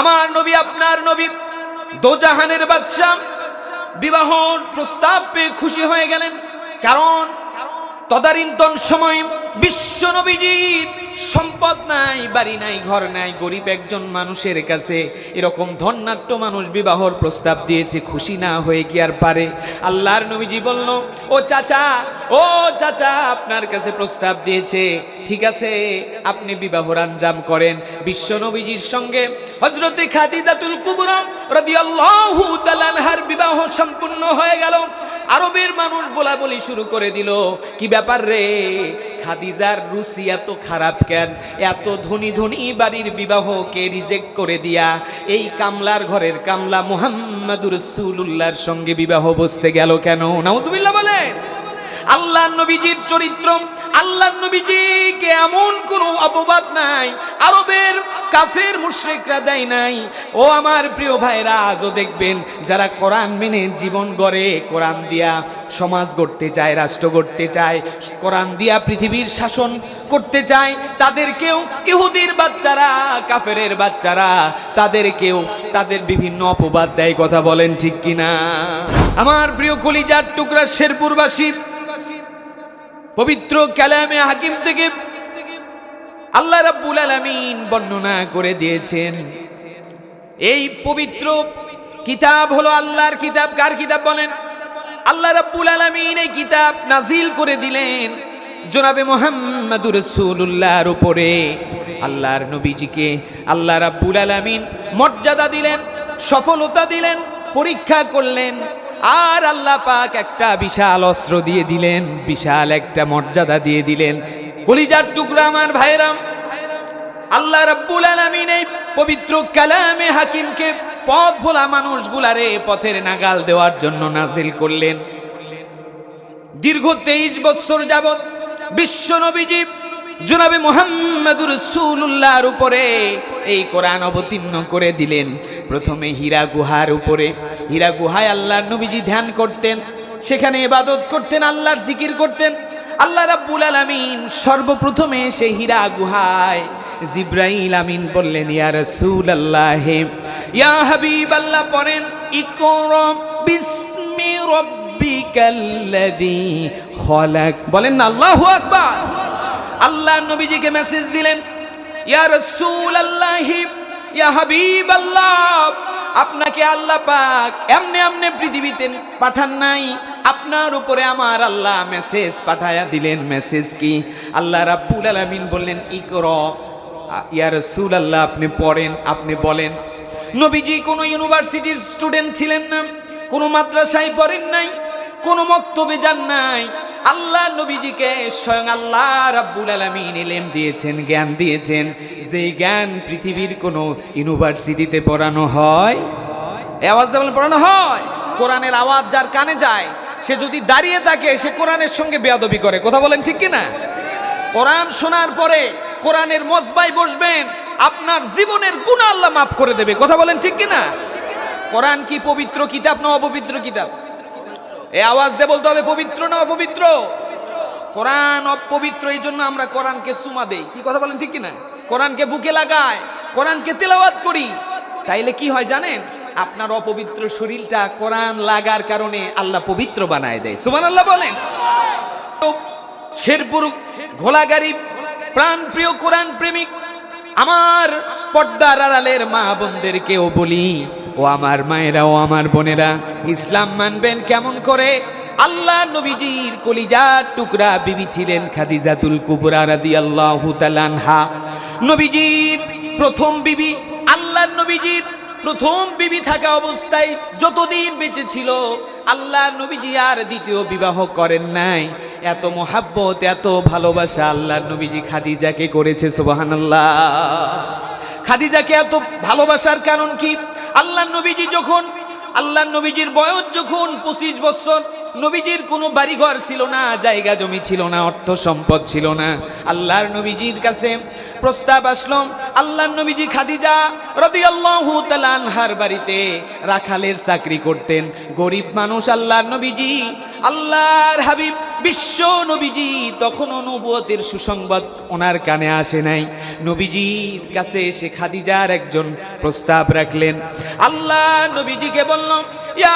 আমার নবী, আপনার নবী দোজাহানের বাদশাহ বিবাহ প্রস্তাব পেয়ে খুশি হয়ে গেলেন। কারণ তদারিন্তন সময় বিশ্ব নবীজির সম্পদ নাই, বাড়ি নাই, ঘর নাই, গরিব একজন মানুষের কাছে এরকম ধন্যাট্য মানুষ বিবাহর প্রস্তাব দিয়েছে, খুশি না হয়ে কি আর পারে? আল্লাহর নবীজি বলল, ও চাচা ও চাচা, আপনার কাছে প্রস্তাব দিয়েছে, ঠিক আছে, আপনি বিবাহর আঞ্জাম করেন। বিশ্ব নবীজির সঙ্গে হজরতে খাদিজাতুল কুবরা রাদিয়াল্লাহু তাআলা বিবাহ সম্পূর্ণ হয়ে গেল। আরবের মানুষ বলা বলি শুরু করে দিল, কি ব্যাপার রে? খাদিজার রুচি এত খারাপ কেন? এত ধনী ধনী বাড়ির বিবাহকে রিজেক্ট করে দিয়া এই কামলার ঘরের কামলা মোহাম্মদুর রাসূলুল্লাহর সঙ্গে বিবাহ বসতে গেল কেন? নাউজুবিল্লাহ বলেন। আল্লাহ নবীজির চরিত্র, আল্লাহ নবীজিকে এমন কোনো অপবাদ নাই, আরবের কাফের মুশরিকরা দেয় নাই। ও আমার প্রিয় ভাইরা, আজও দেখবেন যারা কোরআন মেনে জীবন গড়ে, কোরআন দিয়া সমাজ গড়তে চায়, রাষ্ট্র গড়তে চায়, কোরআন দিয়া পৃথিবীর শাসন করতে চায় তাদেরকেও ইহুদির বাচ্চারা, কাফেরের বাচ্চারা তাদেরকেও তাদের বিভিন্ন অপবাদ দেয়, কথা বলেন ঠিক কিনা? আমার প্রিয় কলিজার টুকরা শেরপুরবাসী পবিত্র কালামে হাকিম থেকে আল্লাহ রাব্বুল আলামিন বর্ণনা করে দিয়েছেন। এই পবিত্র কিতাব হলো আল্লাহর কিতাব। কার কিতাব বলেন? আল্লাহ রাব্বুল আলামিন এই কিতাব নাজিল করে দিলেন জনাবে মোহাম্মদুর রাসূলুল্লাহর উপরে। আল্লাহর নবীজিকে আল্লাহ রাব্বুল আলামিন মর্যাদা দিলেন, সফলতা দিলেন, পরীক্ষা করলেন। আর আল্লাহ পাক একটা বিশাল অস্ত্র দিয়ে দিলেন, বিশাল একটা মর্যাদা দিয়ে দিলেন। কলিজার টুকরা আমার ভাইরাম আল্লাহ রাব্বুল আলামিন এই পবিত্র কালামে হাকিমকে পথ ভোলা মানুষগুলারে পথের নাগাল দেওয়ার জন্য নাজিল করলেন। দীর্ঘ তেইশ বছর যাবৎ বিশ্ব নবীজি জনাবে মোহাম্মদুর রসুল্লাহর উপরে এই কোরআন অবতীর্ণ করে দিলেন। প্রথমে হীরা গুহার উপরে, হীরা গুহায় আল্লাহর নবীজি ধ্যান করতেন, সেখানে ইবাদত করতেন, আল্লাহর জিকির করতেন। আল্লাহ রাব্বুল আলামিন সর্বপ্রথমে সেই হীরা গুহায় জিব্রাইল আমিন বললেন, ইয়া রাসূলুল্লাহ, ইয়া হাবিব আল্লাহ পড়েন ইকরা বিসমি রব্বিকাল্লাযী খলাক। বলেন আল্লাহু আকবার। আল্লাহ নবীজিকে মেসেজ দিলেন, ইয়া রাসূলুল্লাহ, ইয়া হাবিব আল্লাহ আপনাকে আল্লাহ পাক এমনি এমনি পৃথিবীতে পাঠান নাই। আপনার উপরে আমার আল্লাহ মেসেজ পাঠায়া দিলেন। মেসেজ কি? আল্লাহ রাব্বুল আলামিন বললেন, ইকর, ইয়া রসুল আল্লাহ আপনি পড়েন, আপনি বলেন। নবীজি কোনো ইউনিভার্সিটির স্টুডেন্ট ছিলেন না, কোনো মাদ্রাসায় পড়েন নাই, কোনো মক্তবে যান নাই। আল্লাহ নবীজিকে স্বয়ং আল্লাহ রাব্বুল আলামিন ইলম দিয়েছেন, জ্ঞান দিয়েছেন। যেই জ্ঞান পৃথিবীর কোনো ইউনিভার্সিটিতে পড়ানো হয় আওয়াজ দিয়ে বলেন পড়ানো হয়, কোরআনের আওয়াজ যার কানে যায়, সে যদি দাঁড়িয়ে থাকে, সে কোরআনের সঙ্গে বেয়াদবি করে। কথা বলেন ঠিক কি না কোরআন শোনার পরে কোরআনের মজবাই বসবেন, আপনার জীবনের গুণা আল্লাহ মাফ করে দেবে। কথা বলেন ঠিক কি না কোরআন কি পবিত্র কিতাব না অপবিত্র কিতাব? এই আওয়াজ দিয়ে বলতে হবে, পবিত্র না অপবিত্র? কোরআন অপবিত্র, এই জন্য আমরা কোরআনকে চুমা দেই। কি কথা বলেন ঠিক কি না কোরআনকে বুকে লাগায় কোরআনকে তেলাওয়াত করি। তাইলে কি হয় জানেন? আপনার অপবিত্র শরীরটা কোরআন লাগার কারণে আল্লাহ পবিত্র বানায় দেয়। সুমান আল্লাহ বলেন শেরপুর ঘোলাগাড়ি প্রাণ প্রিয় কোরআন প্রেমিক, আমার পর্দার আড়ালের মা বোনদেরকেও বলি ও আমার মায়েরা, ও আমার বোনেরা, ইসলাম মানবেন কেমন করে? আল্লাহ নবীজির কলিজার টুকরা বিবি ছিলেন খাদিজাতুল কুবরা রাদিয়াল্লাহু তাআলাহা নবীজির প্রথম বিবি, আল্লাহ নবীজির প্রথম বিবি থাকা অবস্থায় যতদিন বেঁচে ছিল, আল্লাহ নবীজি আর দ্বিতীয় বিবাহ করেন নাই। এত মোহাব্বত, এত ভালোবাসা আল্লাহ নবীজি খাদিজাকে করেছে সোবাহান সুবহানাল্লাহ। খাদিজাকে এত ভালোবাসার কারণ কি? আল্লাহ নবীজি যখন আল্লাহ নবীজির বয়স যখন পঁচিশ বছর নবীজির কোনো বাড়িঘর ছিল না, জায়গা জমি ছিল না, অর্থ সম্পদ ছিল না। আল্লাহর নবীজির কাছে প্রস্তাব আসলো, আল্লাহর নবীজি খাদিজা রাদিয়াল্লাহু তাআলা আনহার বাড়িতে রাখালের চাকরি করতেন। গরিব মানুষ আল্লাহর নবীজি, আল্লাহর হাবিব, বিশ্ব নবীজি, তখনও নবুয়তের সুসংবাদ ওনার কানে আসে নাই। নবীজির কাছে এসে খাদিজার একজন প্রস্তাব রাখলেন। আল্লাহ নবীজিকে বললাম ইয়া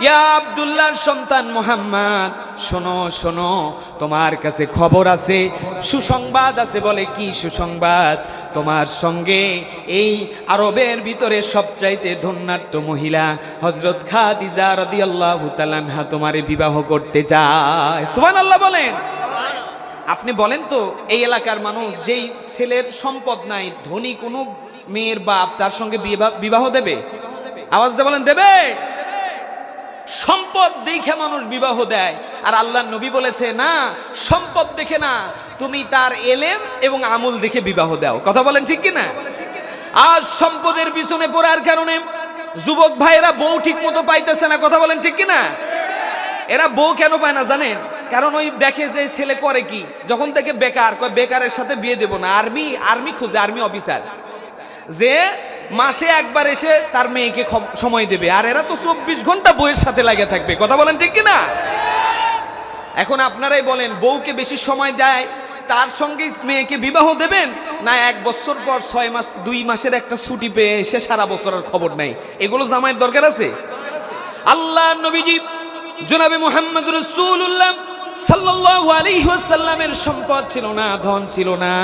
ইয়া আব্দুল্লাহর সন্তান মোহাম্মদ, শোনো শোনো, তোমার কাছে খবর আছে, সুসংবাদ আছে বলে কি সুসংবাদ? তোমার সঙ্গে এই আরবের ভিতরে সবচাইতে ধন্যাট্য মহিলা হজরত খাদিজা রাদিয়াল্লাহু তাআলা তোমারে বিবাহ করতে চায়। সুবহানাল্লাহ বলেন। আপনি বলেন তো, এই এলাকার মানুষ যেই ছেলের সম্পদ নাই, ধনী কোনো মেয়ের বাপ তার সঙ্গে বিবাহ- দেবে? আওয়াজ দিয়ে বলেন, দেবে? সম্পদ দেখে মানুষ বিবাহ দেয়। আর আল্লাহ নবী বলেছে, না, সম্পদ দেখে না, তুমি তার এলেম এবং আমল দেখে বিবাহ দাও। কথা বলেন ঠিক কি না আজ সম্পদের পিছনে পড়ার কারণে যুবক ভাইয়েরা বউ ঠিক মতো পাইতেছে না, কথা বলেন ঠিক কি না এরা বউ কেন পায় না জানেন? কারণ ওই দেখে যে ছেলে করে কি? যখন থেকে বেকার বেকারের সাথে বিয়ে দেবো না, আর্মি আর্মি খুঁজে, আর্মি অফিসার। যে মাসে একবার এসে তার মেয়েকে সময় দেবে। আর এরা তো চব্বিশ ঘণ্টা বইয়ের সাথে লাগে থাকবে। কথা বলেন ঠিক কি না এখন আপনারাই বলেন, বউকে বেশি সময় দেয়, তার সঙ্গে মেয়েকে বিবাহ দেবেন, না এক বছর পর ছয় মাস, দুই মাসের একটা ছুটি পেয়ে এসে সারা বছরের খবর নাই? এগুলো জামাইয়ের দরকার আছে? আল্লাহ নবীজি জনাবে মোহাম্মদ রসুল্লাহ সাল্লাল্লাহু আলাইহি ওয়াসাল্লামের সম্পদ ছিল না, ধন ছিল না।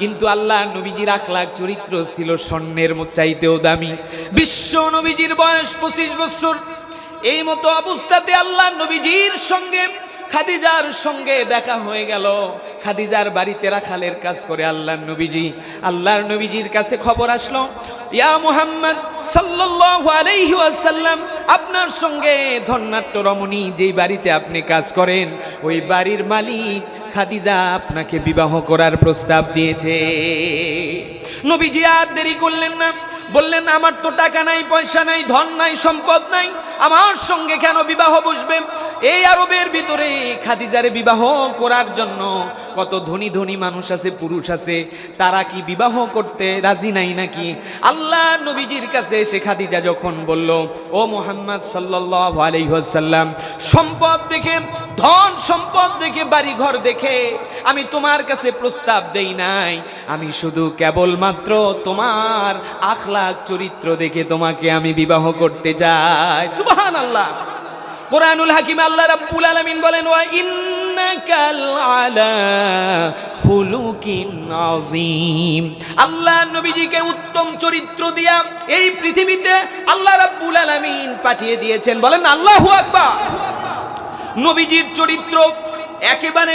কিন্তু আল্লাহ নবীজির আখলাক চরিত্র ছিল স্বর্ণের চাইতেও দামি। বিশ্ব নবীজির বয়স পঁচিশ বছর। এই মতো অবস্থাতে আল্লাহ নবীজির সঙ্গে খাদিজার সঙ্গে দেখা হয়ে গেল। খাদিজার বাড়িতে রাখালের কাজ করে আল্লাহর নবীজি। আল্লাহর নবীজির কাছে খবর আসলো, ইয়া মুহাম্মদ সাল্লাল্লাহু আলাইহি ওয়াসাল্লাম, আপনার সঙ্গে ধন্যাট্য রমণী যেই বাড়িতে আপনি কাজ করেন, ওই বাড়ির মালিক খাদিজা আপনাকে বিবাহ করার প্রস্তাব দিয়েছে। নবীজি আর দেরি করলেন না, বললেন, আমার তো টাকা নাই, পয়সা নাই, ধন নাই, সম্পদ নাই, আমার সঙ্গে কেন বিবাহ বসবে? এই আরবের ভিতরে খাদিজারে বিবাহ করার জন্য কত ধনী ধনী মানুষ আছে, পুরুষ আছে, তারা কি বিবাহ করতে রাজি নাই নাকি? আল্লাহ নবীজির কাছে সে খাদিজা যখন বলল, ও মোহাম্মদ সাল্লাল্লাহু আলাইহি ওয়াসাল্লাম, সম্পদ দেখে, ধন সম্পদ দেখে বাড়ি ঘর দেখে আমি তোমার কাছে প্রস্তাব দেই নাই। আমি শুধু কেবলমাত্র তোমার আখলাখ চরিত্র দেখে তোমাকে আমি বিবাহ করতে চাই। সুবহানাল্লাহ। কোরআনুল হাকিম আল্লাহ রাব্বুল আলামিন বলেন, ওয়া ইন্নাকাল আলা খুলুকিন আযীম। আল্লাহ নবীজিকে উত্তম চরিত্র দিয়া এই পৃথিবীতে আল্লাহ রাব্বুল আলামিন পাঠিয়ে দিয়েছেন। বলেন, আল্লাহু আকবার! নবীজির চরিত্র একেবারে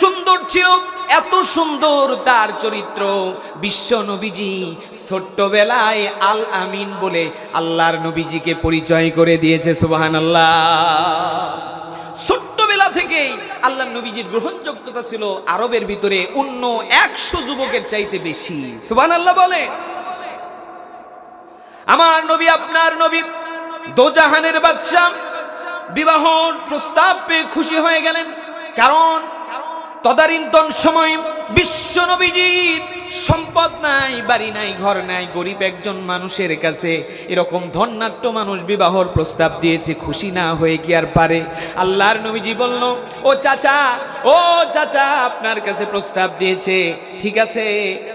সুন্দর ছিল। এত সুন্দর তার চরিত্র। বিশ্ব নবীজি ছোট্টবেলায় আল আমিন বলে আল্লাহর নবীজিকে পরিচয় করে দিয়েছে সুবাহান আল্লাহ ছোট্টবেলা থেকেই আল্লাহ নবীজির গ্রহণযোগ্যতা ছিল আরবের ভিতরে অন্য একশো যুবকের চাইতে বেশি। সুবান আল্লাহ বলে। আমার নবী, আপনার নবী দোজাহানের বাদশাহ বিবাহ প্রস্তাব পেয়ে খুশি হয়ে গেলেন। কারণ তদারিন্তন সময় বিশ্ব নবীজির সম্পদ নাই, বাড়ি নাই, ঘর নাই, গরিব একজন মানুষের কাছে এরকম ধন্যাট্য মানুষ বিবাহর প্রস্তাব দিয়েছে, খুশি না হয়ে কি আর পারে? আল্লাহর নবীজি বলল, ও চাচা ও চাচা, আপনার কাছে প্রস্তাব দিয়েছে, ঠিক আছে,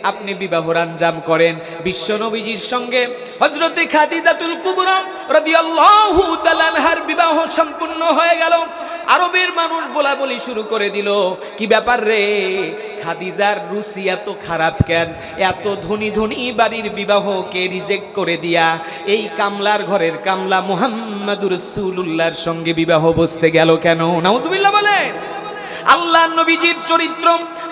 আপনি বিবাহর আঞ্জাম করেন। বিশ্ব নবীজির সঙ্গে হজরতে খাদিজাতুল কুবরা রাদিয়াল্লাহু তাআলা আনহার বিবাহ সম্পূর্ণ হয়ে গেল। আরবের মানুষ বলা বলি শুরু করে দিল, কি ব্যাপার রে? খাদিজার রুচি এত খারাপ কেন? এত ধনী ধনী বাড়ির বিবাহকে রিজেক্ট করে দিয়া এই কামলার ঘরের কামলা মোহাম্মদুর রাসূলুল্লাহর সঙ্গে বিবাহ বসতে গেল কেন? নাউজুবিল্লাহ বলে আল্লাহ নবীজির চরিত্র,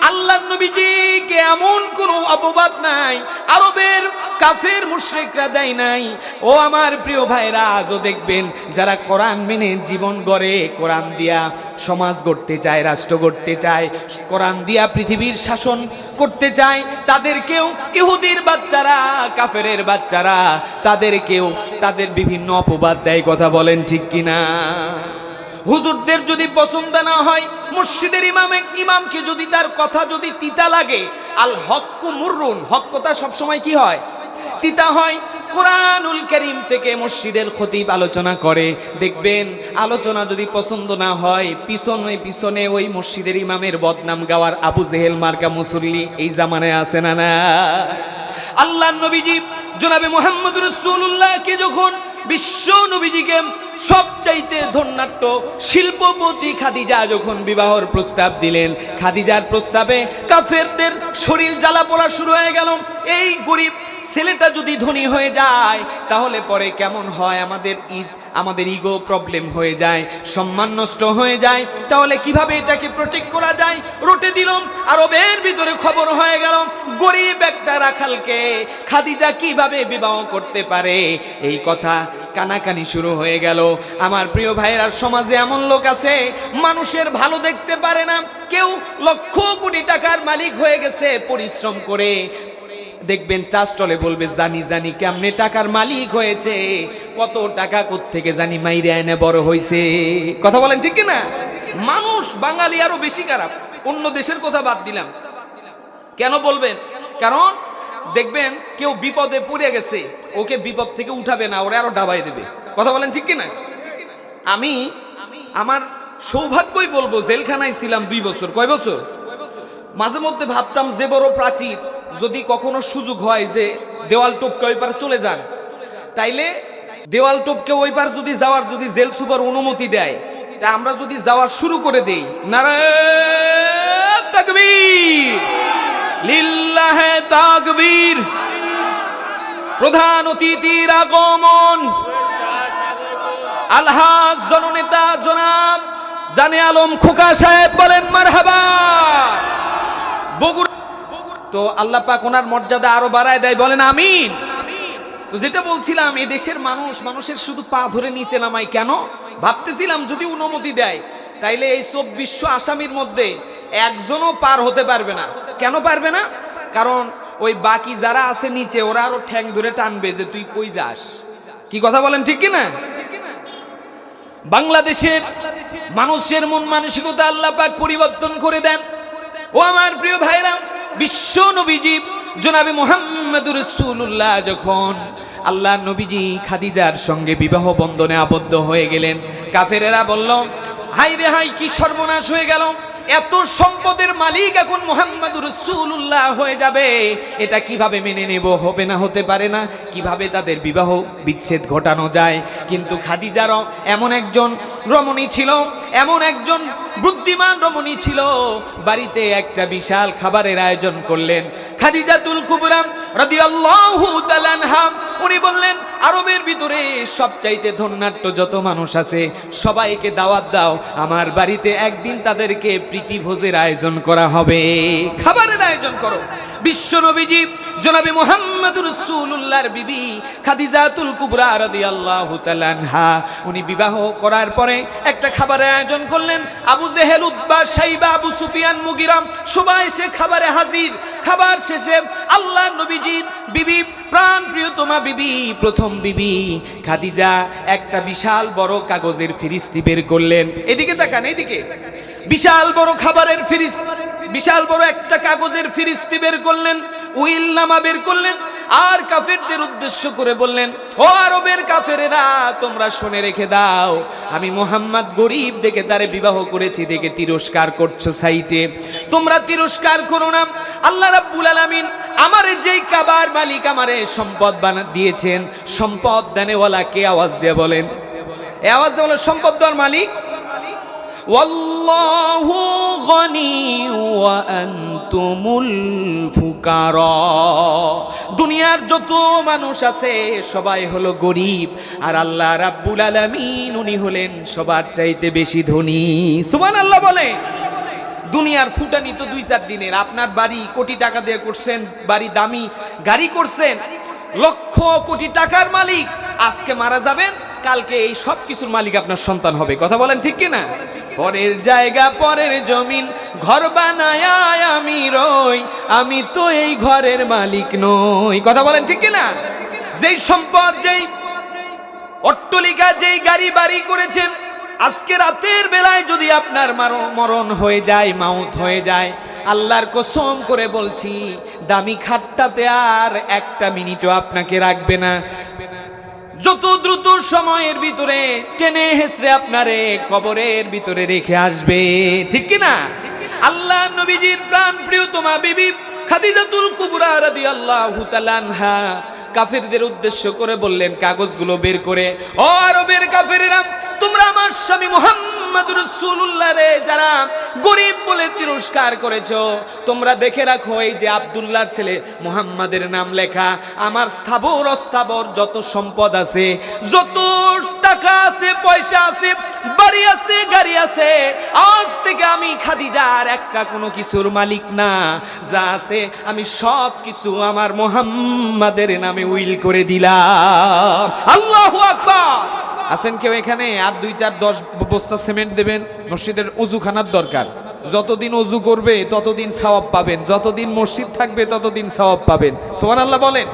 আল্লাহ নবীজিকে এমন কোনো অপবাদ নাই, আরবের কাফের মুশরিকরা দেয় নাই। ও আমার প্রিয় ভাইরা, আজও দেখবেন যারা কোরআন মেনে জীবন গড়ে, কোরআন দিয়া সমাজ গড়তে চায়, রাষ্ট্র গড়তে চায়, কোরআন দিয়া পৃথিবীর শাসন করতে চায়, তাদেরকেও ইহুদির বাচ্চারা, কাফেরের বাচ্চারা, তাদেরকেও তাদের বিভিন্ন অপবাদ দেয়, কথা বলেন ঠিক কিনা? হুজুরদের যদি পছন্দ না হয়, মসজিদের ইমামে, ইমামকে যদি তার কথা যদি তিতা লাগে, আল হক্কু মুররুন, হক কথা সবসময় কি হয়? তিতা হয়। কোরআনুল করিম থেকে মসজিদের খতিব আলোচনা করে। দেখবেন, আলোচনা যদি পছন্দ না হয়, পিছনে পিছনে ওই মসজিদের ইমামের বদনাম গাওয়ার আবু জেহেল, মার্কা মুসল্লি এই জামানায় আছে না না? আল্লাহ নবীজি, জনাবে মোহাম্মদ রসুল্লাহকে যখন বিশ্ব নবীজিকে সবচাইতে ধন্যাট্য শিল্পপতি খাদিজা যখন বিবাহর প্রস্তাব দিলেন, খাদিজার প্রস্তাবে কাফেরদের শরীর জ্বালা পড়া শুরু হয়ে গেল। এই গরিব ছেলেটা যদি ধনী হয়ে যায়, তাহলে পরে কেমন হয়? আমাদের ইজ আমাদের ইগো প্রবলেম হয়ে যায়, সম্মান নষ্ট হয়ে যায়। তাহলে কীভাবে এটাকে প্রোটেক্ট করা যায়? রোটে দিলাম, আরবের ভিতরে খবর হয়ে গেল, গরিব একটা রাখালকে খাদিজা কীভাবে বিবাহ করতে পারে? এই কথা কানাকানি শুরু হয়ে গেল। আমার প্রিয় ভাইয়েরা, সমাজে এমন লোক আছে, মানুষের ভালো দেখতে পারে না। কেউ লক্ষ কোটি টাকার মালিক হয়ে গেছে, পরিশ্রম করে দেখবেন চাষ চলে বলবে, জানি জানি কেমনে টাকার মালিক হয়েছে, কত টাকা থেকে জানি মাইরে এনে বড় হয়েছে কথা বলেন ঠিক না মানুষ বাঙালি আরও বেশি খারাপ। অন্য দেশের কথা বাদ দিলাম। কেন বলবেন? কারণ দেখবেন কেউ বিপদে পড়ে গেছে, ওকে বিপদ থেকে উঠাবে না, ওরে আরও ডাবাই দেবে। কথা বলেন ঠিক কিনা? আমি আমার সৌভাগ্যই বলব, জেলখানায় ছিলাম দুই বছর। কয় বছর? মাঝে মধ্যে ভাবতাম যে বড় প্রাচীর যদি কখনো সুযোগ হয় যে দেওয়াল টপকে ওই পারে চলে যান, তাইলে দেওয়াল টপকে ওই পার যদি যাওয়ার যদি জেল সুপার অনুমতি দেয়, তা আমরা যদি যাওয়া শুরু করে দেই। নারায়ণ তাকবীর, লিল্লাহে তাকবীর। প্রধান অতিথির আগমন। আলহাজ জননেতা জনাব জানে আলম খোকা সাহেব বলেন, মারহাবা। বগুড়া তো আল্লাহ পাক ওনার মর্যাদা আরও বাড়ায় দেয়, বলেন আমিন। তো যেটা বলছিলাম এই দেশের মানুষ, মানুষের শুধু পা ধরে নিচে নামাই কেন? ভাবতেছিলাম যদি অনুমতি দেয়, তাইলে এই চব্বিশশো আসামির মধ্যে একজনও পার হতে পারবে না। কেন পারবে না? কারণ ওই বাকি যারা আছে নিচে, ওরা আরও ঠ্যাং ধরে টানবে যে তুই কই যাস? কি কথা বলেন ঠিক কি না বাংলাদেশের মানুষের মন মানসিকতা আল্লাহ পাক পরিবর্তন করে দেন। ও আমার প্রিয় ভাইরা বিশ্ব নবীজি, জনাবে মোহাম্মদুর রসুল্লাহ যখন আল্লাহ নবীজি খাদিজার সঙ্গে বিবাহ বন্ধনে আবদ্ধ হয়ে গেলেন, কাফেরেরা বলল হাই রে হাই কি সর্বনাশ হয়ে গেল। এত সম্পদের মালিক এখন মোহাম্মদুর রসুল্লাহ হয়ে যাবে। এটা কীভাবে মেনে নেব হবে না হতে পারে না? কীভাবে তাদের বিবাহ বিচ্ছেদ ঘটানো যায়? কিন্তু খাদিজারও এমন একজন রমণী ছিল, এমন একজন বুদ্ধিমান রমণী ছিল, বাড়িতে একটা বিশাল খাবারের আয়োজন করলেন। খাদিজাতুল কুবরাম রাদিয়াল্লাহু তাআলা আনহা, উনি বললেন, আরবের ভিতরে সবচাইতে ধন্যাট্য যত মানুষ আছে, সবাইকে দাওয়াত দাও। আমার বাড়িতে একদিন তাদেরকে প্রীতি ভোজের আয়োজন করা হবে। খাবারের আয়োজন করো। বিশ্ব নবীজি, জনাবি মোহাম্মদ রসুল্লাহর বিবি খাদিজাতুল কুবরা রদি আল্লাহ আনহা, উনি বিবাহ করার পরে একটা খাবারের আয়োজন করলেন। আবু জেহেল উদ্বা সাইবা, আবু সুফিয়ান, মুগিরাম, সবাই সে খাবারে হাজির। খাবার শেষে আল্লাহ নবীজির বিবি, প্রাণ প্রিয়তমা বিবি, প্রথম বিবি। খাদিজা একটা বিশাল বড় কাগজের ফিরিস্তি বের করলেন। এদিকে তাকান, এদিকে। বিশাল বড় খাবারের ফিরিস্তি, বিশাল বড় একটা কাগজের ফিরিস্তি বের করলেন, উইল নামা বের করলেন আর কাফেরদের উদ্দেশ্য করে বললেন, ও আরবের কাফেরেরা, তোমরা শুনে রেখে দাও, আমি মোহাম্মদ গরিব দেখে তারে বিবাহ করেছি, দেখে তিরস্কার করছ সাইটে। তোমরা তিরস্কার করো না। আল্লাহ রাব্বুল আলামিন আমারে যেই কাবার মালিক আমারে সম্পদ বানা, দিয়েছেন। সম্পদ দানেওয়ালা কে আওয়াজ দিয়ে বলেন। এ আওয়াজ দিয়ে বলেন, সম্পদ দেওয়ার মালিক والله غني وأنتم الفقراء দুনিয়ার যত মানুষ আছে সবাই হলো গরিব আর আল্লাহ রাব্বুল আলামিন উনি হলেন সবার চাইতে বেশি ধনী সুবহানাল্লাহ বলে দুনিয়ার ফুটানি তো দুই চার দিনের আপনার বাড়ি কোটি টাকা দিয়ে করছেন বাড়ি দামি গাড়ি করছেন লক্ষ কোটি টাকার মালিক। আজকে মারা যাবেন, কালকে এই সব কিছুর মালিক আপনার সন্তান হবে। কথা বলেন ঠিক কিনা? পরের জায়গা, পরের জমিন, ঘর বানায় আমি রই, আমি তো এই ঘরের মালিক নই। কথা বলেন ঠিক কিনা? যেই সম্পদ, যেই অট্টলিকা, যেই গাড়ি বাড়ি করেছেন আজকে রাতের বেলায় যদি আপনার মারো- মরণ হয়ে যায়, মাউত হয়ে যায়, আল্লাহর কসম করে বলছি, দামি খাটটাতে আর একটা মিনিটও আপনাকে রাখবে না। যত দ্রুত সময়ের ভিতরে টেনে হেসড়ে আপনারে কবরের ভিতরে রেখে আসবে, ঠিক কি না? আল্লাহ নবীজির প্রাণ প্রিয়তমা বিবি খাদিজাতুল কুবরা রাদিয়াল্লাহু তাআলা আনহা কাফেরদের উদ্দেশ্য করে বললেন কাগজগুলো বের করে। ও আরবের কাফেরেরা তোমরা আমার স্বামী মুহাম্মদ রাসূলুল্লাহ রে, যারা গরিব বলে তিরস্কার করেছ, তোমরা দেখে রাখো এই যে আব্দুল্লাহর ছেলে, মুহাম্মাদের নাম লেখা, আমার স্থাবর অস্থাবর যত সম্পদ আছে, যত টাকা আছে, পয়সা আছে, বাড়ি আছে, গাড়ি আছে, আজ থেকে আমি খাদিজার একটা কোনো কিছুর মালিক না, যা আছে আমি সব কিছু আমার মোহাম্মদের নামে উইল করে দিলাম। আল্লাহু আকবার! আছেন কেউ এখানে? আর দুই চার দশ বস্তা সিমেন্ট দেবেন, মসজিদের অজুখানার দরকার। যতদিন অজু করবে, ততদিন সওয়াব পাবেন। যতদিন মসজিদ থাকবে, ততদিন সওয়াব পাবেন। সোমান আল্লাহ বলেন।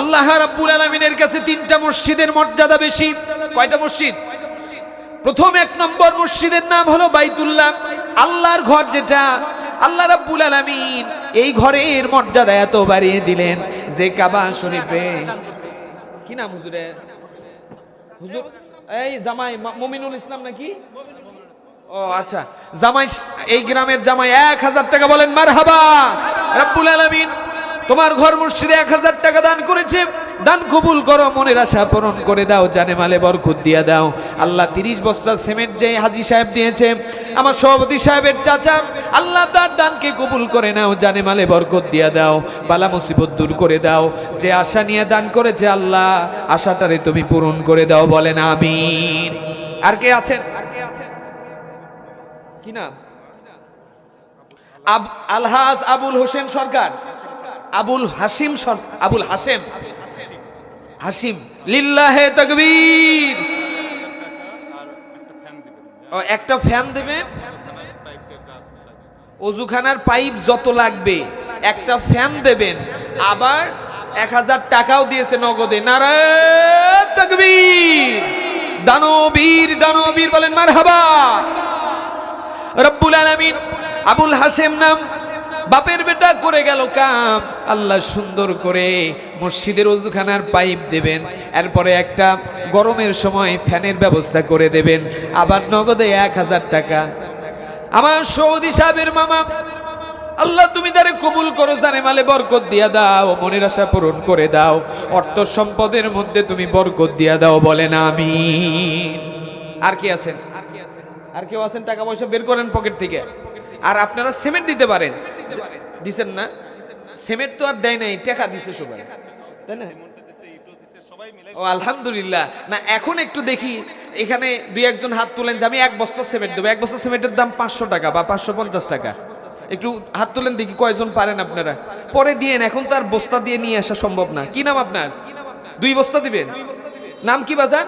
আল্লাহ রাব্বুল আলামিনের কাছে তিনটা মসজিদের মর্যাদা বেশি। কয়টা মসজিদ? প্রথম এক নম্বর মসজিদের নাম হলো বাইতুল্লাহ। আল্লাহর ঘর যেটা, আল্লাহ রাব্বুল আলামিন এই ঘরের মর্যাদা এত বাড়িয়ে দিলেন যে কাবা শরীফে। কি নাম হুজুরে হুজুর, এই জামাই মমিনুল ইসলাম নাকি? ও আচ্ছা। জামাই এই গ্রামের জামাই এক হাজার টাকা বলেন মার হাবা রব্বুল আলমিন, তোমার ঘর মসজিদে এক হাজার টাকা দান করেছে। দান কবুল করো, মনের আশা পূরণ করে দাও, জানে মালে বরকত দিয়া দাও। আল্লাহ তিরিশ বস্তা সিমেন্ট যে হাজি সাহেব দিয়েছে, আমার সভাপতি সাহেবের চাচা, আল্লাহ তার দানকে কবুল করে নাও, জানে মালে বরকত দিয়া দাও, বালা মুসিবত দূর করে দাও। যে আশা নিয়ে দান করেছে আল্লাহ, আশাটারে তুমি পূরণ করে দাও, বলেন আমিন। আর কে আছেন? আর কে কি নাম আলহাজ আবুল হোসেন সরকার। আবুল হাসিম সর- আবুল হাসেম হাসিম, লিল্লাহে তকবীর। একটা ফ্যান দেবেন অজুখানার পাইপ যত লাগবে, একটা ফ্যান দেবেন। আবার এক হাজার টাকাও দিয়েছে নগদে। নারায়ণ তকবীর। দানবীর দানবীর বলেন মার হাবা রব্বুল আলামিন, আবুল হাসেম নাম বাপের বেটা করে গেল কাম। আল্লাহ সুন্দর করে মসজিদের অজুখানার পাইপ দেবেন, এরপরে একটা গরমের সময় ফ্যানের ব্যবস্থা করে দেবেন, আবার নগদে এক হাজার টাকা। আমার সৌদি সাহেবের মামা, আল্লাহ তুমি তারে কবুল করো জানে মালে বরকত দিয়া দাও, মনের আশা পূরণ করে দাও, অর্থ সম্পদের মধ্যে তুমি বরকত দিয়া দাও, বলেন আমি আর কি আছেন? আর কেউ আছেন? টাকা পয়সা বের করেন পকেট থেকে। আর আপনারা সিমেন্ট দিতে পারেন। দিছেন না? সিমেন্ট তো আর দেয় নাই টাকা দিছে সবাই। তাই না? ও আলহামদুলিল্লাহ। না এখন একটু দেখি এখানে দুই একজন হাত তুলেন যে আমি এক বস্তা সিমেন্ট দেবো। এক বস্তা সিমেন্টের দাম পাঁচশো টাকা বা পাঁচশো পঞ্চাশ টাকা। একটু হাত তুলেন দেখি কয়জন পারেন আপনারা। পরে দিয়েন এখন তো আর বস্তা দিয়ে নিয়ে আসা সম্ভব না। কি নাম আপনার? দুই বস্তা দিবেন? নাম কি বাজান?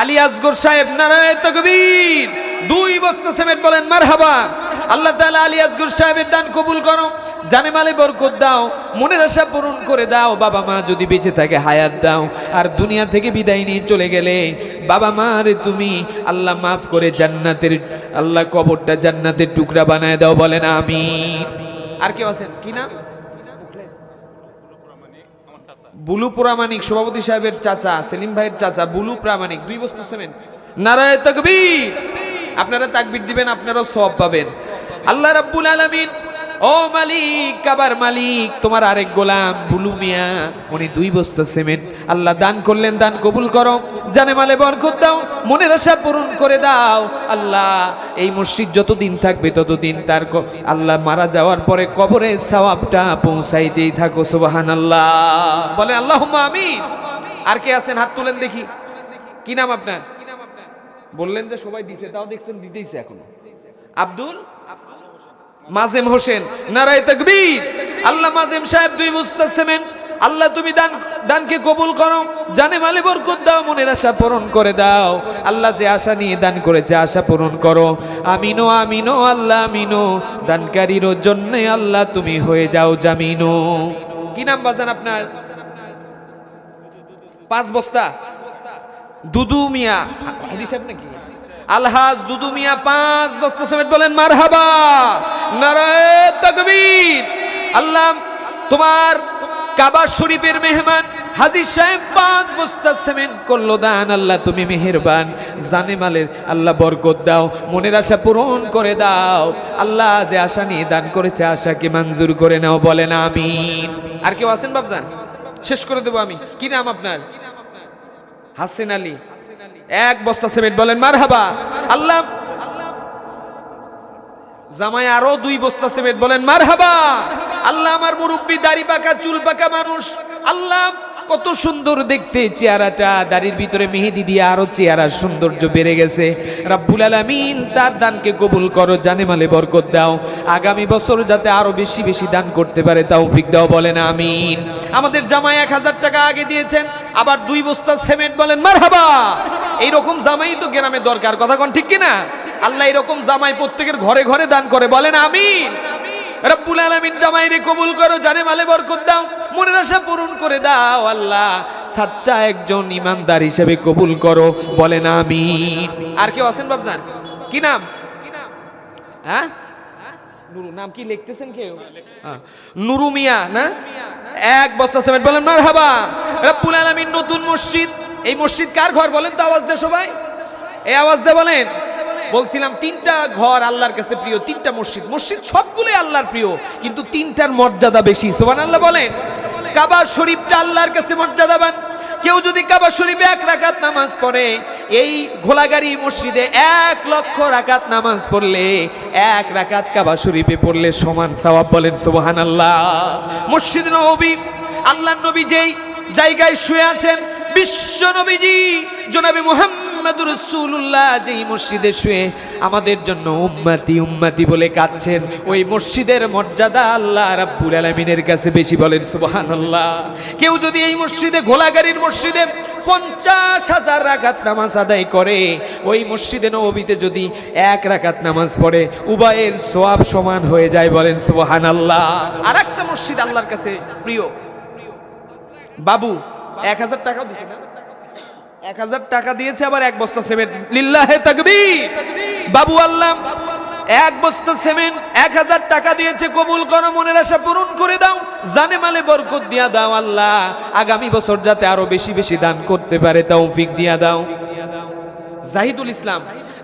আলী আসগর সাহেব নারায়ণ তকবীর। দুই বস্তা সিমেন্ট বলেন মারহাবা। আল্লাহ তাআলা আলী আসগর সাহেবের দান কবুল করো। জানে মালে বরকত দাও, মনের আশা পূরণ করে দাও। বাবা মা যদি বেঁচে থাকে, হায়াত দাও। আর দুনিয়া থেকে বিদায় নিয়ে চলে গেলে, বাবা মা রে তুমি, আল্লাহ মাফ করে জান্নাতের, আল্লাহ কবরটা জান্নাতের টুকরা বানায় দাও বলেন আমি আর কেউ আছেন? কি নাম? বুলু প্রামাণিক, সভাপতি সাহেবের চাচা, সেলিম ভাইয়ের চাচা, বুলু প্রামাণিক, দুই বস্তু সেমেন নারায় তাকবীর। আপনারা তাকবীর দিবেন, আপনারাও সব পাবেন। আল্লাহ রাব্বুল আলামিন, ও মালিক কাবার মালিক, তোমার আরেক গোলাম, বুলু মিয়া, উনি দুই বস্তা সিমেন্ট। আল্লাহ দান করলেন, দান কবুল করো। জানে মালে বরকত দাও, মনের আশা পূরণ করে দাও। আল্লাহ, এই মসজিদ যতদিন থাকবে ততদিন তার আল্লাহ মারা যাওয়ার পরে কবরে সওয়াবটা পৌঁছাইতেই থাকো সুবাহান আল্লাহ বলে আল্লাহ আমিন। আর কে আছেন? হাত তুলেন দেখি। কি নাম আপনার? বললেন যে সবাই দিছে, তাও দেখছেন, দিতেইছে এখনও। আব্দুল? মাজেম হোসেন, নারায় তকবীর। আল্লাহ মাজেম সাহেব দুই বস্তা সিমেন্ট আল্লাহ তুমি দান, দানকে কবুল করো, জানে মালে বরকত দাও, মনের আশা পূরণ করে দাও। আল্লাহ যে আশা নিয়ে দান করেছে, আশা পূরণ করো। আমিনো আমিনো, আল্লাহ আমিনো, দানকারীর জন্য আল্লাহ তুমি হয়ে যাও জামিনো। কি নাম বাজান আপনার? পাঁচ বস্তা। দুদু মিয়া। হাজি সাহেব নাকি? আলহাজ দুদু মিয়া পাঁচ বস্তা সিমেন্ট বলেন, মারহাবা। নারায়ে তাকবীর। আল্লাহ, তোমার কাবা শরীফের মেহমান হাজি সাহেব পাঁচ বস্তা সিমেন্ট করল, দান আল্লাহ, তুমি মেহেরবান। জানে মালের আল্লাহ বরকত দাও, মনের আশা পূরণ করে দাও। আল্লাহ যে আশা নিয়ে দান করেছে, আশাকে মঞ্জুর করে নাও, বলেন আমিন। আর কেউ আছেন বাবজান শেষ করে দেবো আমি। কি নাম আপনার? হাসেন আলী। এক বস্তা সিমেন্ট বলেন মার হাবা আল্লাহ, জামাই আরও দুই বস্তা সিমেন্ট বলেন মার হাবা আল্লাহ আমার মুরব্বী, দাড়ি পাকা, চুল পাকা মানুষ। আল্লাহ কত সুন্দর দেখতে চেহারাটা। দাড়ির ভিতরে মেহেদি দিয়ে আরও চেহারার সৌন্দর্য বেড়ে গেছে। রাব্বুল আলামিন তার দানকে কবুল করো, জানে মালে বরকত দাও। আগামী বছর যাতে আরও বেশি বেশি দান করতে পারে, তৌফিক দাও, বলেন আমিন। আমাদের জামাই এক হাজার টাকা আগে দিয়েছেন, আবার দুই বস্তা সিমেন্ট বলেন, মারহাবা! এইরকম জামাই তো গ্রামে দরকার, কথা কোন ঠিক কিনা? আল্লাহ এরকম জামাই প্রত্যেকের ঘরে ঘরে দান করে, বলেন আমিন। রব্বুল আলামিন জামাই রে কবুল করো, জানে মালে বরকত দাও। মনের আশা পূরণ করে দাও আল্লাহ। সাচ্চা একজন ইমানদার হিসেবে কবুল করো, বলেন আমি আর কেউ আছেন বাবজান কি নাম? হ্যাঁ? নুরু, নাম কি লিখতেছেন হ্যাঁ। নুরু মিয়া, না? এক বস্তা আলামিন, নতুন মসজিদ। এই মসজিদ কার ঘর বলেন তো আওয়াজ দে সবাই? আওয়াজ দে বলেন। বলছিলাম, তিনটা ঘর আল্লাহর কাছে প্রিয়, তিনটা মসজিদ। মসজিদ সবগুলোই আল্লাহর প্রিয়, কিন্তু তিনটার মর্যাদা বেশি। সোবান আল্লাহ বলেন। কাবা শরীফটা আল্লাহর কাছে মর্যাদাবান কেউ যদি কাবা শরীফে এক রাকাত নামাজ পড়ে, এই ঘোলাগাড়ি মসজিদে এক লক্ষ রাকাত নামাজ পড়লে, এক রাকাত কাবা শরীফে পড়লে সমান সওয়াব বলেন সুবহান আল্লাহ মসজিদ নবী আল্লাহ নবী যেই জায়গায় শুয়ে আছেন, বিশ্ব নবীজি, জনাবে মুহাম্মদুর রাসূলুল্লাহ, যেই মসজিদে শুয়ে আমাদের জন্য উম্মতি উম্মতি বলে কাঁদছেন, ওই মসজিদের মর্যাদা আল্লাহ রাব্বুল আলামিনের কাছে বেশি বলেন, সুবহানাল্লাহ। কেউ যদি এই মসজিদে ঘোলাগাড়ির মসজিদে পঞ্চাশ হাজার রাকাত নামাজ আদায় করে, ওই মসজিদে নবীতে যদি এক রাকাত নামাজ পড়ে, উভয়ের সোয়াব সমান হয়ে যায় বলেন সুবাহান আল্লাহ আর একটা মসজিদ আল্লাহর কাছে প্রিয়। বাবু, এক হাজার টাকা দিয়েছে না? এক হাজার টাকা দিয়েছে, আবার এক বস্তা সিমেন্ট। লিল্লাহে তাকবীর। বাবু আল্লাহ এক বস্তা সিমেন্ট এক হাজার টাকা দিয়েছে, কবুল করো, মনের আশা পূরণ করে দাও। জানে মালে বরকত দিয়া দাও আল্লাহ। আগামী বছর যাতে আরও বেশি বেশি দান করতে পারে, তৌফিক দিয়া দাও। জাহিদুল ইসলাম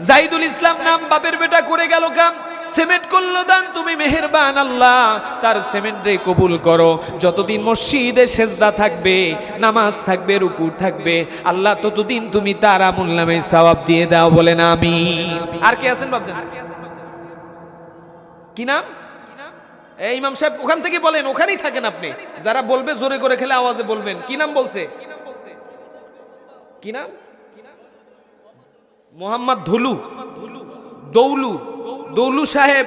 জাহিদুল ইসলাম নাম বাপের বেটা করে গেল কাম। সিমেন্ট করল দান, তুমি মেহেরবান আল্লাহ। তার সিমেন্ট কবুল করো। যতদিন মসজিদে সেজদা থাকবে, নামাজ থাকবে, রুকু থাকবে, আল্লাহ ততদিন তুমি তার আমুল নামে সওয়াব দিয়ে দাও বলেন আমি আর কে আছেন বাবজান কি নাম? এই ইমাম সাহেব ওখান থেকে বলেন, ওখানেই থাকেন আপনি। যারা বলবে জোরে করে খেলে আওয়াজে বলবেন। কি নাম বলছে? কি নাম? মোহাম্মদ ধুলু দৌলু দৌলু সাহেব।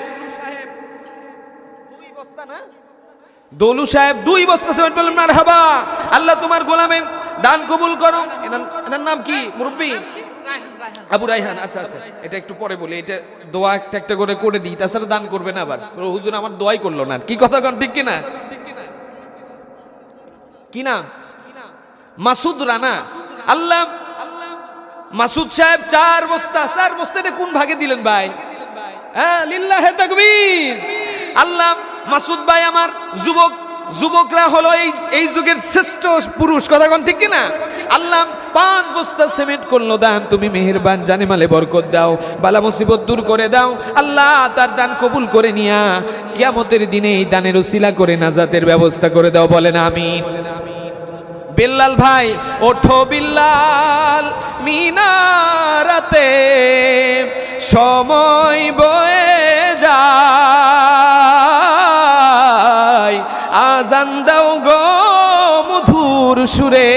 দৌলু সাহেব দুই বস্তা সিমেন্ট বললেন মার হাবা আল্লাহ তোমার গোলামে দান কবুল করো। এনার- এনার নাম কি মুরব্বী? আবু রাইহান আচ্ছা আচ্ছা। এটা একটু পরে বলি এটা দোয়া একটা একটা করে করে দিই তাছাড়া দান করবে না আবার। হুজুর আমার দোয়াই করল না কি কথা কন ঠিক কিনা? কি নাম? মাসুদ রানা। আল্লাহ মাসুদ সাহেব, চার বস্তা, চার বস্তাটা কোন ভাগে দিলেন ভাই? হ্যাঁ লিল্লাহে তাকবীর। আল্লাহ, মাসুদ ভাই আমার যুবক, যুবকরা হলো এই এই যুগের শ্রেষ্ঠ পুরুষ, কথা কোন ঠিক কিনা? আল্লাহ, পাঁচ বস্তা সিমেন্ট করল, দান তুমি মেহেরবান জানে মালে বরকত দাও, বালা মুসিবত দূর করে দাও, আল্লাহ তার দান কবুল করে নিয়া, কিয়ামতের দিনে এই দানের উসিলা করে নাজাতের ব্যবস্থা করে দাও, বলেন আমিন। বিল্লাল ভাই, ওঠো বিল্লাল মিনারাতে। সময় বয়ে যায়। আজান দাও গো মধুর সুরে,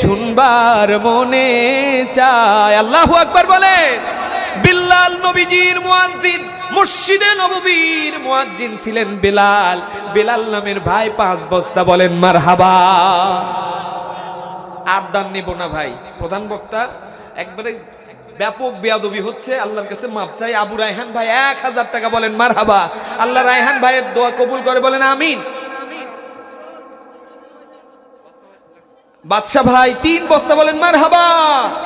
শুনবার মনে চায়। আল্লাহু আকবার বলে বিল্লাল নবীজির মুয়াজ্জিন মসজিদে নববীর মুয়াজ্জিন ছিলেন বেলাল। বেলাল নামের ভাই পাঁচ বস্তা বলেন, মারহাবা। আর দান নেব না ভাই। প্রধান বক্তা, একবারে ব্যাপক বেয়াদবি হচ্ছে। আল্লাহর কাছে মাপ চাই। আবু রায়হান ভাই এক হাজার টাকা বলেন, মারহাবা। আল্লাহ রায়হান ভাইয়ের দোয়া কবুল করে বলেন, আমিন। বাদশা ভাই তিন বস্তা বলেন, মারহাবা।